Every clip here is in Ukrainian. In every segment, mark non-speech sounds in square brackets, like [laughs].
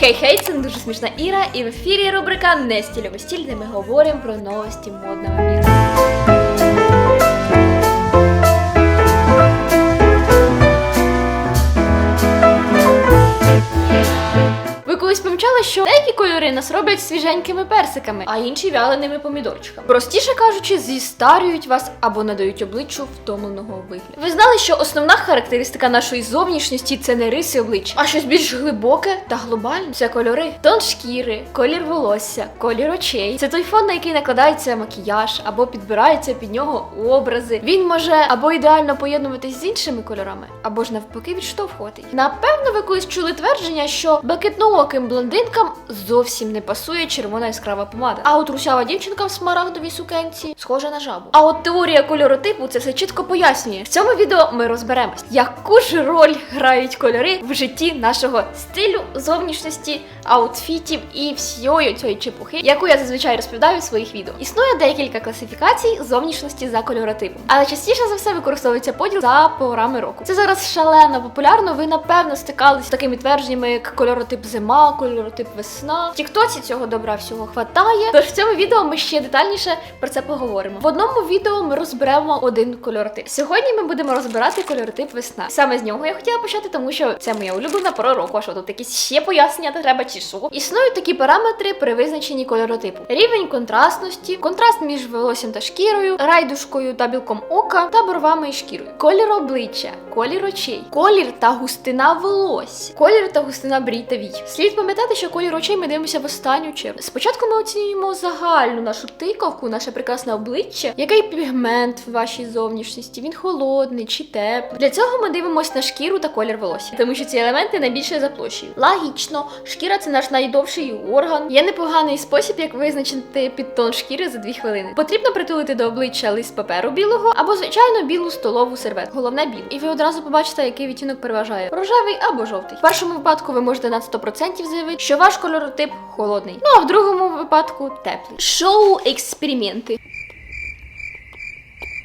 Хей-хей, це дуже смішна Іра, і в ефірі рубрика Не стільовий стіль, де ми говоримо про новості модного міру. Що деякі кольори нас роблять свіженькими персиками, а інші вяленими помідорчиками. Простіше кажучи, зістарюють вас або надають обличчю втомленого вигляду. Ви знали, що основна характеристика нашої зовнішності це не риси обличчя, а щось більш глибоке та глобальне. Це кольори, тон шкіри, колір волосся, колір очей. Це той фон, на який накладається макіяж, або підбираються під нього образи. Він може або ідеально поєднуватись з іншими кольорами, або ж навпаки відштовхувати. Напевно, ви колись чули твердження, що блакитнооким блондинкам зовсім не пасує червона яскрава помада. А от русява дівчинка в смарагдовій сукенці схожа на жабу. А от теорія кольоротипу це все чітко пояснює. В цьому відео ми розберемось, яку ж роль грають кольори в житті нашого стилю, зовнішності, аутфітів і всієї цієї чепухи, яку я зазвичай розповідаю в своїх відео. Існує декілька класифікацій зовнішності за кольоротипом, але частіше за все використовується поділ за порами року. Це зараз шалено популярно. Ви напевно стикалися з такими твердженнями, як кольоротип зима, кольоротип весна. В Тіктоці цього добра всього хватає. Тож в цьому відео ми ще детальніше про це поговоримо. В одному відео ми розберемо один кольоротип. Сьогодні ми будемо розбирати кольоротип весна. Саме з нього я хотіла почати, тому що це моя улюблена пора року. Що тут якісь ще пояснення треба чи що? Існують такі параметри при визначенні кольоротипу: рівень контрастності, контраст між волоссям та шкірою, райдушкою та білком ока та бровами і шкірою, колір обличчя, колір очей, колір та густина волосся, колір та густина брій та вій. Слід пам'ятати, що колір очей ми дивимося в останню чергу. Спочатку ми оцінюємо загальну нашу тиковку, наше прекрасне обличчя, який пігмент в вашій зовнішності, він холодний чи теплий. Для цього ми дивимося на шкіру та колір волосся, тому що ці елементи найбільше за площею. Логічно, шкіра це наш найдовший орган. Є непоганий спосіб, як визначити підтон шкіри за 2 хвилини. Потрібно притулити до обличчя лист паперу білого або звичайно білу столову серветку. Головне білу. І ви одразу побачите, який відтінок переважає рожевий або жовтий. В першому випадку ви можете на 100% заявити, що ваш кольоротип холодний. Ну а в другому випадку теплий. Шоу експерименти.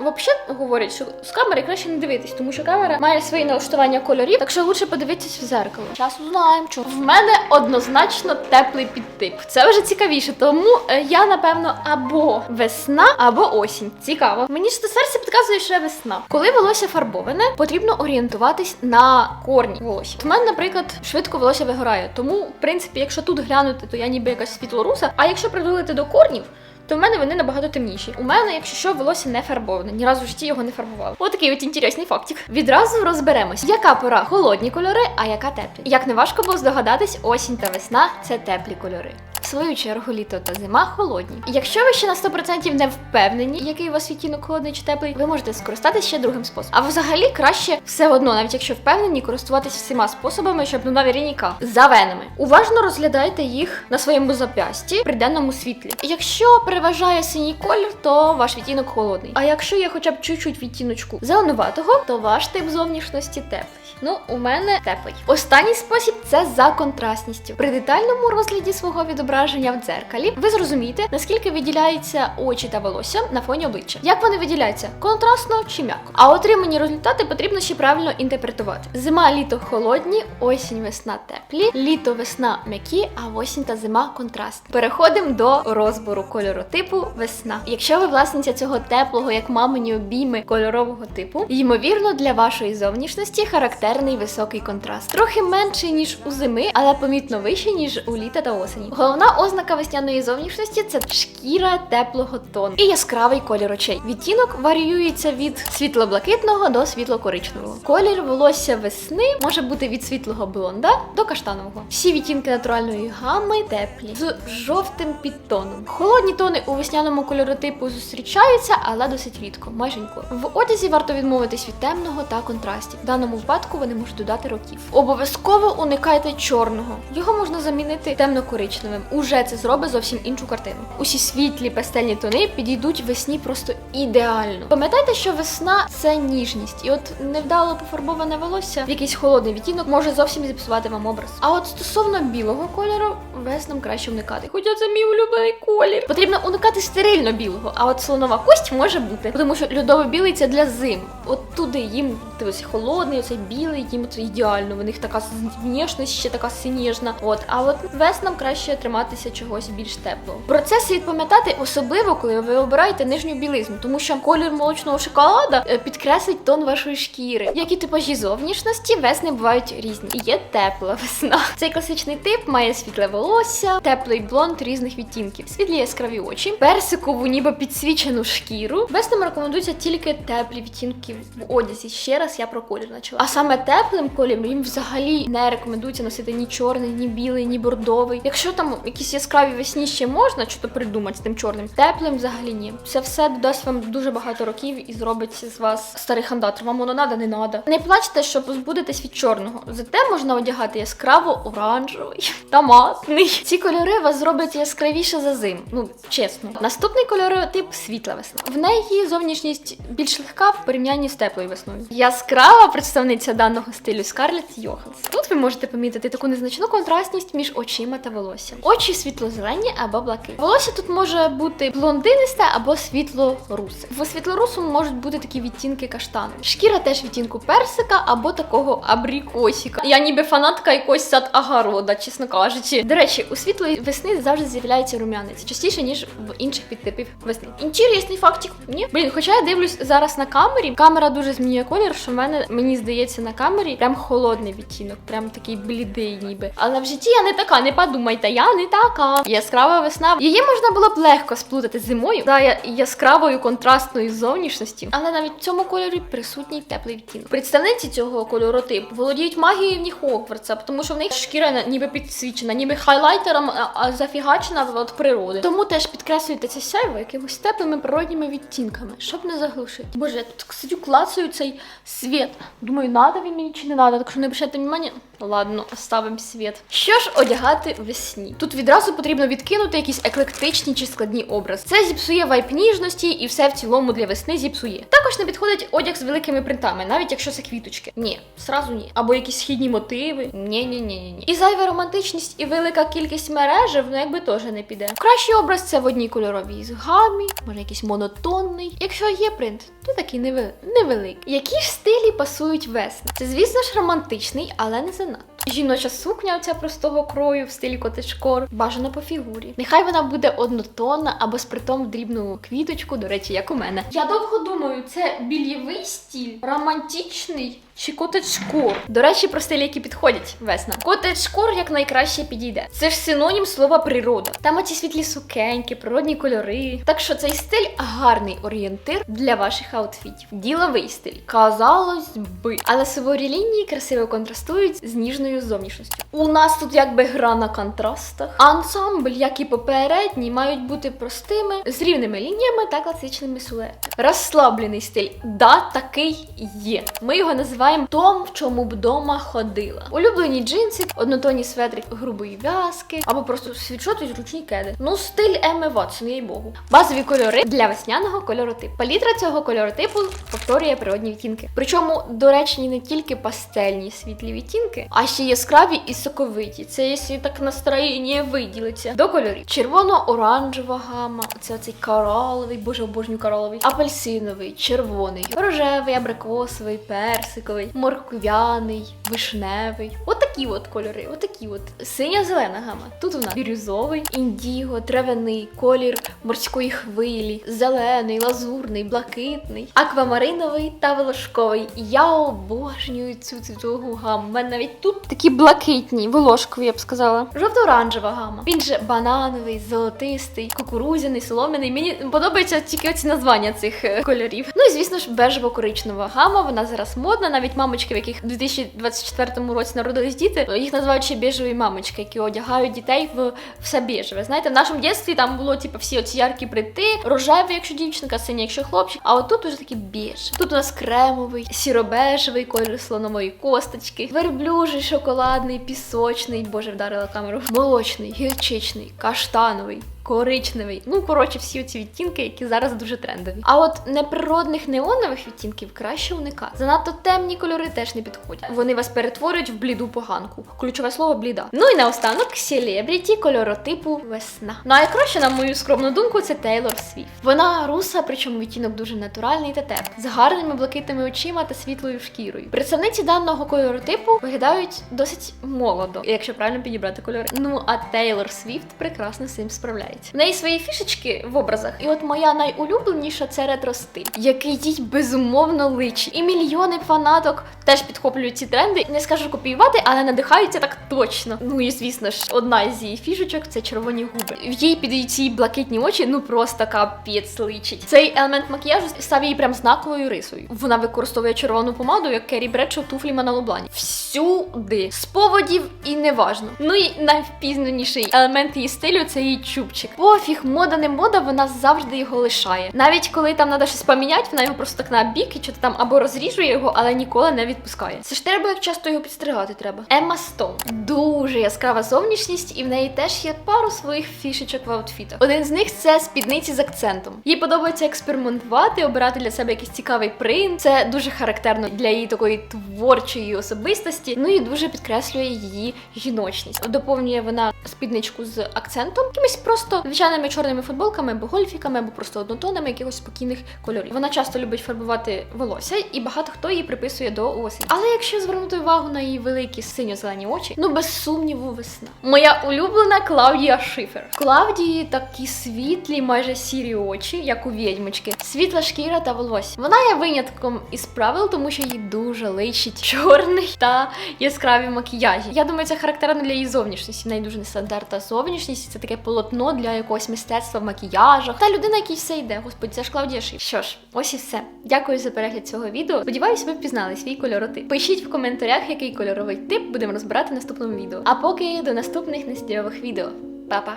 Взагалі говорять, що з камери краще не дивитись, тому що камера має свої налаштування кольорів, так що лучше подивитись в зеркало. Час узнаємо, що в мене однозначно теплий підтип. Це вже цікавіше, тому е, я напевно або весна, або осінь. Цікаво. Мені ж до серця підказує, що я весна. Коли волосся фарбоване, потрібно орієнтуватись на корні волосся. В мене, наприклад, швидко волосся вигорає. Тому, в принципі, якщо тут глянути, то я ніби якась світлоруса. А якщо приділити до корнів, то в мене вони набагато темніші. У мене, якщо що, волосся не фарбоване, ні разу в житті його не фарбувала. Отакий от інтересний фактик. Відразу розберемось, яка пора холодні кольори, а яка теплі. Як не важко було здогадатись, осінь та весна це теплі кольори. Свою чергу літо та зима холодні. Якщо ви ще на 100% не впевнені, який у вас відтінок холодний чи теплий, ви можете скористатися ще другим способом. А взагалі краще все одно, навіть якщо впевнені, користуватись всіма способами, щоб ну наверняка за венами. Уважно розглядайте їх на своєму зап'ясті при денному світлі. Якщо переважає синій колір, то ваш відтінок холодний. А якщо є хоча б чуть-чуть відтіночку зеленуватого, то ваш тип зовнішності теплий. Ну, у мене теплий. Останній спосіб це за контрастністю. При детальному розгляді свого відображення в дзеркалі ви зрозумієте, наскільки виділяються очі та волосся на фоні обличчя. Як вони виділяються? Контрастно чи м'яко? А отримані результати потрібно ще правильно інтерпретувати. Зима, літо холодні, осінь, весна теплі, літо, весна м'які, а осінь та зима контрастні. Переходимо до розбору кольоротипу весна. Якщо ви власниця цього теплого, як мамині обійми кольорового типу, ймовірно, для вашої зовнішності характерний високий контраст. Трохи менший ніж у зими, але помітно вищий ніж у літа та осені. Головна ознака весняної зовнішності це шкіра теплого тону і яскравий колір очей. Відтінок варіюється від світло-блакитного до світло-коричневого. Колір волосся весни може бути від світлого блонда до каштанового. Всі відтінки натуральної гами теплі з жовтим підтоном. Холодні тони у весняному кольоротипу зустрічаються, але досить рідко, майже ніколи. В одязі варто відмовитись від темного та контрастів. В даному випадку вони можуть додати років. Обов'язково уникайте чорного. Його можна замінити темно-коричневим. Уже це зробить зовсім іншу картину. Усі світлі пастельні тони підійдуть весні просто ідеально. Пам'ятайте, що весна це ніжність, і от невдало пофарбоване волосся в якийсь холодний відтінок може зовсім зіпсувати вам образ. А от стосовно білого кольору, веснам краще уникати. Хоча це мій улюблений колір. Потрібно уникати стерильно білого, а от слонова кость може бути, тому що льодовий білий це для зим. От туди їм дивись, холодний, оцей білий, їм це ідеально. У них така внешність ще така синіжна. От, а от веснам краще триматися чогось більш теплого. Про це слід пам'ятати, особливо коли ви обираєте нижню білизну, тому що колір молочного шоколада е, підкреслить тон вашої шкіри. Як і типажі зовнішності, весни бувають різні. І є тепла весна. [laughs] Цей класичний тип має світле волосся, теплий блонд різних відтінків, світлі яскраві очі, персикову, ніби підсвічену шкіру. Веснам рекомендуються тільки теплі відтінки в одязі. Ще раз я про колір почала. А саме теплим кольором їм взагалі не рекомендується носити ні чорний, ні білий, ні бордовий. Якщо там якісь яскраві весні ще можна що то придумати з тим чорним, теплим взагалі ні. Це все додасть вам дуже багато років і зробить з вас старий хандатор. Вам воно надо, не надо. Не плачте, що позбудетесь від чорного. Зате можна одягати яскраво оранжевий, томатний. Ці кольори вас зроблять яскравіше за зим. Ну чесно. Наступний кольоротип світла весна. В неї зовнішність більш легка в порівнянні з теплою весною. Яскрава представниця даного стилю Скарлетт Йоханс. Тут ви можете помітити таку незначну контрастність між очима та волоссям. Світло-зелені або блакитні. Волосся тут може бути блондинисте або світло-русе. В світлорусому можуть бути такі відтінки каштану. Шкіра теж відтінку персика або такого абрикосіка. Я ніби фанатка якогось сад агорода, чесно кажучи. До речі, у світлої весни завжди з'являється рум'янець частіше ніж в інших підтипів весни. Інтересний фактик. Ні, блін, хоча я дивлюсь зараз на камері. Камера дуже змінює колір, що в мене мені здається на камері прям холодний відтінок, прям такий блідий, ніби. Але в житті я не така, не подумайте, я не така. Яскрава весна. Її можна було б легко сплутати зимою за яскравою контрастною зовнішності, але навіть в цьому кольорі присутній теплий відтінок. Представниці цього кольоротипу володіють магією в них Хогвартса, тому що в них шкіра ніби підсвічена, ніби хайлайтером а, зафігачена від природи. Тому теж підкреслюйте це сяйво якимось теплими природніми відтінками, щоб не заглушити. Боже, я тут сидю, клацаю цей світ. Думаю, надо він мені чи не надо, так що не обращайте внимання. Ладно, оставимо світ. Що ж одягати весні? Тут відразу потрібно відкинути якісь еклектичні чи складні образи. Це зіпсує вайп ніжності і все в цілому для весни зіпсує. Також не підходить одяг з великими принтами, навіть якщо це квіточки. Ні, сразу ні. Або якісь східні мотиви. Ні, ні, ні, ні. І зайва романтичність і велика кількість мережів, ну якби теж не піде. Кращий образ це в одній кольоровій гамі, може якийсь монотонний. Якщо є принт, то такий неве- невеликий. Які ж стилі пасують весни? Це, звісно ж, романтичний, але не занадто. Жіноча сукня оця простого крою в стилі котечкор, бажано по фігурі. Нехай вона буде однотонна або з притом дрібну квіточку, до речі, як у мене. Я довго думаю, це більєвий стіль, романтичний чи котечкор. До речі, про стилі, які підходять весна. Котечкор як найкраще підійде. Це ж синонім слова природа. Там оці світлі сукеньки, природні кольори. Так що цей стиль гарний орієнтир для ваших аутфітів. Діловий стиль, казалось би, але суворі лінії красиво контрастують з ніжною зовнішністю. У нас тут якби гра на контрастах. Ансамбль, як і попередній, мають бути простими, з рівними лініями та класичними силуетами. Розслаблений стиль, да, такий є. Ми його називаємо том, в чому б дома ходила. Улюблені джинси, однотонні светрик грубої в'язки, або просто світшоти і зручні кеди. Ну, стиль Емми Ватсон, їй богу. Базові кольори для весняного кольоротипу. Палітра цього кольоротипу повторює природні відтінки. Причому доречні не тільки пастельні світлі відтінки, а ще яскраві і соковиті. Це якщо так настроєння виділиться. До кольорів: червоно-оранжева гама, це оцей кораловий, боже обожнюю кораловий, апельсиновий, червоний, рожевий, абрикосовий, персиковий, морквяний, вишневий. Отакі от кольори, отакі от. Синя-зелена гама. Тут нас бірюзовий, індіго, травяний, колір морської хвилі, зелений, лазурний, блакитний, аквамариновий та волошковий. Я обожнюю цю цвітову гаму. У мене навіть тут такі блакитні, волошкові, я б сказала. Жовто-оранжева гама. Він же банановий, золотистий, кукурузяний, солом'яний. Мені подобаються тільки оці названня цих е, кольорів. Звісно ж, бежево-коричнева гама. Вона зараз модна. Навіть мамочки, в яких у 2024 році народились діти, їх називають ще біжеві мамочки, які одягають дітей в все біжеве. Знаєте, в нашому дитинстві там було типу, всі оці яркі брити, рожеві, якщо дівчинка, сині, якщо хлопчик. А от тут уже такі біж. Тут у нас кремовий, сіробежевий колір слонової косточки, верблюжий, шоколадний, пісочний, боже, вдарила камеру. Молочний, гірчичний, каштановий. Коричневий, ну коротше, всі ці відтінки, які зараз дуже трендові. А от неприродних неонових відтінків краще уникати. Занадто темні кольори теж не підходять. Вони вас перетворюють в бліду поганку. Ключове слово бліда. Ну і наостанок селебріті кольоротипу весна. Найкраще, на мою скромну думку, це Тейлор Свіфт. Вона руса, причому відтінок дуже натуральний та теплий, з гарними блакитними очима та світлою шкірою. Представниці даного кольоротипу виглядають досить молодо, якщо правильно підібрати кольори. Ну а Тейлор Свіфт прекрасно з цим справляється. В неї свої фішечки в образах. І от моя найулюбленіша це ретро-стиль, який їй безумовно личить. І мільйони фанаток теж підхоплюють ці тренди. Не скажу копіювати, але надихаються так точно. Ну і звісно ж, одна з її фішечок це червоні губи. В їй під ці блакитні очі, ну просто капець личить. Цей елемент макіяжу став її прям знаковою рисою. Вона використовує червону помаду, як Керрі Бредшо туфлі на Лублані. Всюди з поводів і неважно. Ну і найвпізнаніший елемент її стилю це її чубчик. Пофіг, мода не мода, вона завжди його лишає. Навіть коли там треба щось поміняти, вона його просто так на бік і чи там або розріжує його, але ніколи не відпускає. Це ж треба, як часто його підстригати треба. Емма Стоун. Дуже яскрава зовнішність, і в неї теж є пару своїх фішечок в аутфітах. Один з них це спідниці з акцентом. Їй подобається експериментувати, обирати для себе якийсь цікавий принт. Це дуже характерно для її такої творчої особистості. Ну і дуже підкреслює її жіночність. Доповнює вона спідничку з акцентом, якимись просто звичайними чорними футболками, або гольфіками, або просто однотонами якихось спокійних кольорів. Вона часто любить фарбувати волосся, і багато хто її приписує до осені. Але якщо звернути увагу на її великі синьо-зелені очі, ну без сумніву, весна. Моя улюблена Клаудія Шифер. Клаудії такі світлі, майже сірі очі, як у відьмочки, світла шкіра та волосся. Вона є винятком із правил, тому що їй дуже личить чорний та яскраві макіяжі. Я думаю, це характерно для її зовнішності. В неї дуже нестандартна зовнішність. Це таке полотно для якогось мистецтва в макіяжах. Та людина, якій все йде. Господи, це ж Клаудія Шифер. Що ж, ось і все. Дякую за перегляд цього відео. Сподіваюсь, ви впізнали свій кольоротип. Пишіть в коментарях, який кольоровий тип будемо розбирати в наступному відео. А поки до наступних нестійових відео. Па-па!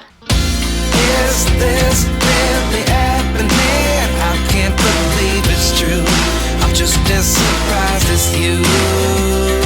Just as surprised as you.